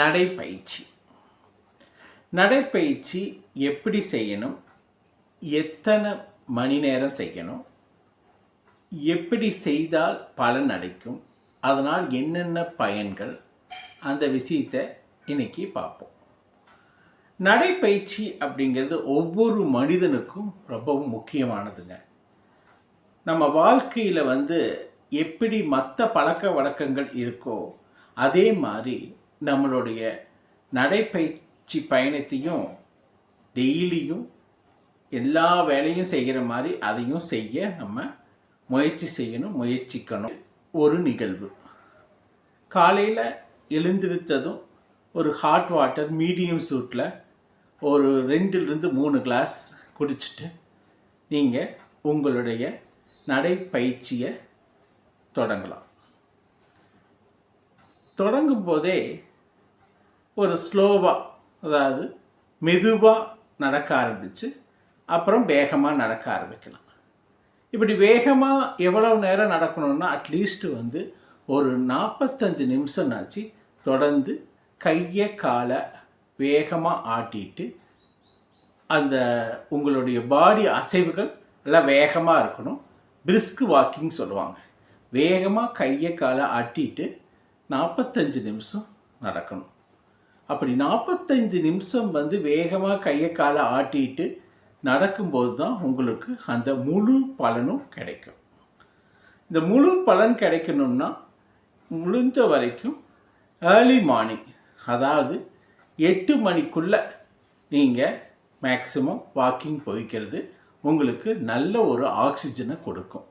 நடைப்பயிற்சி நடைப்பயிற்சி எப்படி செய்யணும்? எத்தனை மணி நேரம் செய்யணும்? எப்படி செய்தால் பலன் அடைக்கும் அதனால் என்னென்ன பயன்கள்? அந்த விஷயத்தை இன்னைக்கு பார்ப்போம். நடைப்பயிற்சி அப்படிங்கிறது ஒவ்வொரு மனிதனுக்கும் ரொம்பவும் முக்கியமானதுங்க. நம்ம வாழ்க்கையில் வந்து எப்படி மற்ற பழக்க வழக்கங்கள் இருக்கோ அதே மாதிரி நம்மளுடைய நடைப்பயிற்சி பயணத்தையும் டெய்லியும் எல்லா வேலையும் செய்கிற மாதிரி அதையும் செய்ய நம்ம முயற்சி செய்யணும் முயற்சிக்கணும். ஒரு நிகழ்வு. காலையில் எழுந்திருத்ததும் ஒரு ஹாட் வாட்டர் மீடியம் சூட்டில் ஒரு ரெண்டுலேருந்து மூணு கிளாஸ் குடிச்சிட்டு நீங்கள் உங்களுடைய நடைப்பயிற்சியை தொடங்கலாம். தொடங்கும் போதே ஒரு ஸ்லோவாக அதாவது மெதுவாக நடக்க ஆரம்பித்து அப்புறம் வேகமாக நடக்க ஆரம்பிக்கலாம். இப்படி வேகமாக எவ்வளவு நேரம் நடக்கணும்னா அட்லீஸ்ட் வந்து ஒரு நாற்பத்தஞ்சு நிமிஷம்னாச்சு தொடர்ந்து கையை காலை வேகமாக ஆட்டிட்டு அந்த உங்களுடைய பாடி அசைவுகள் எல்லாம் வேகமாக இருக்கணும். பிரிஸ்க் வாக்கிங் சொல்லுவாங்க. வேகமாக கையை காலை ஆட்டிட்டு நாற்பத்தஞ்சு நிமிஷம் நடக்கணும். அப்படி நாற்பத்தைந்து நிமிஷம் வந்து வேகமாக கையை காலை ஆட்டிட்டு நடக்கும்போது தான் உங்களுக்கு அந்த முழு பலனும் கிடைக்கும். இந்த முழு பலன் கிடைக்கணும்னா முடிஞ்ச வரைக்கும் ஏர்லி மார்னிங் அதாவது எட்டு மணிக்குள்ளே நீங்கள் மேக்சிமம் வாக்கிங் போய்க்கிறது உங்களுக்கு நல்ல ஒரு ஆக்சிஜனை கொடுக்கும்.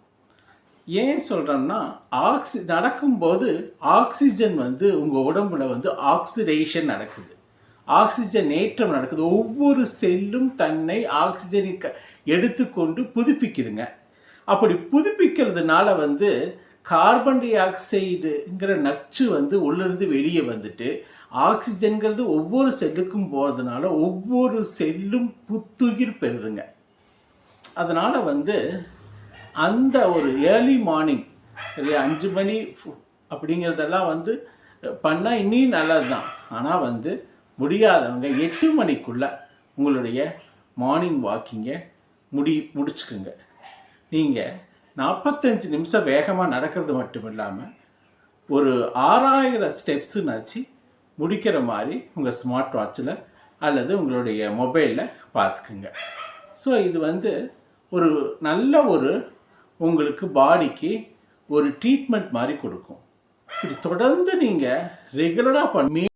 ஏன் சொல்கிறேன்னா ஆக்சி நடக்கும்போது ஆக்சிஜன் வந்து உங்கள் உடம்புல வந்து ஆக்சிடேஷன் நடக்குது. ஆக்சிஜன் ஏற்றம் நடக்குது. ஒவ்வொரு செல்லும் தன்னை ஆக்சிஜனை க- எடுத்துக்கொண்டு புதுப்பிக்குதுங்க. அப்படி புதுப்பிக்கிறதுனால வந்து கார்பன் டை ஆக்சைடுங்கிற நச்சு வந்து உள்ளிருந்து வெளியே வந்துட்டு ஆக்சிஜன்கிறது ஒவ்வொரு செல்லுக்கும் போகிறதுனால ஒவ்வொரு செல்லும் புத்துயிர் பெறுதுங்க. அதனால் வந்து அந்த ஒரு ஏர்லி மார்னிங் சரியா அஞ்சு மணி ஃபு- அப்படிங்கிறதெல்லாம் வந்து பண்ணால் இன்னும் நல்லது தான் ஆனால் வந்து முடியாதவங்க எட்டு மணிக்குள்ளே உங்களுடைய மார்னிங் வாக்கிங்கை முடி முடிச்சுக்குங்க. நீங்கள் நாற்பத்தஞ்சு நிமிஷம் வேகமாக நடக்கிறது மட்டும் இல்லாமல் ஒரு ஆறாயிரம் ஸ்டெப்ஸுனாச்சு முடிக்கிற மாதிரி உங்கள் ஸ்மார்ட் வாட்சில் அல்லது உங்களுடைய மொபைலில் பார்த்துக்குங்க ஸோ இது வந்து ஒரு நல்ல ஒரு உங்களுக்கு பாடிக்கு ஒரு ட்ரீட்மெண்ட் மாதிரி கொடுக்கும். இது தொடர்ந்து நீங்கள் ரெகுலராக பண்ணி